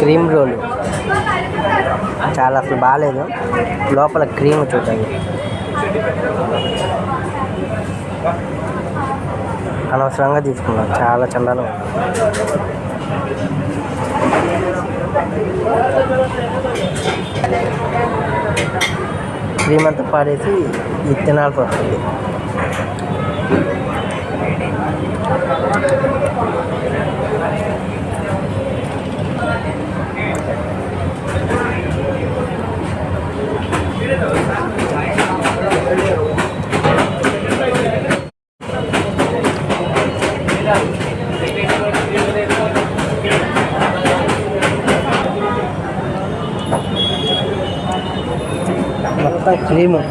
Cream role. చాలా అసలు బాగాలేదు లోపల క్రీమ్ చూడండి. అనవసరంగా తీసుకున్నాం. చాలా చందాలు క్రీమ్ అంతా పాడేసి విత్తనాలు వస్తుంది Tá Bata clima.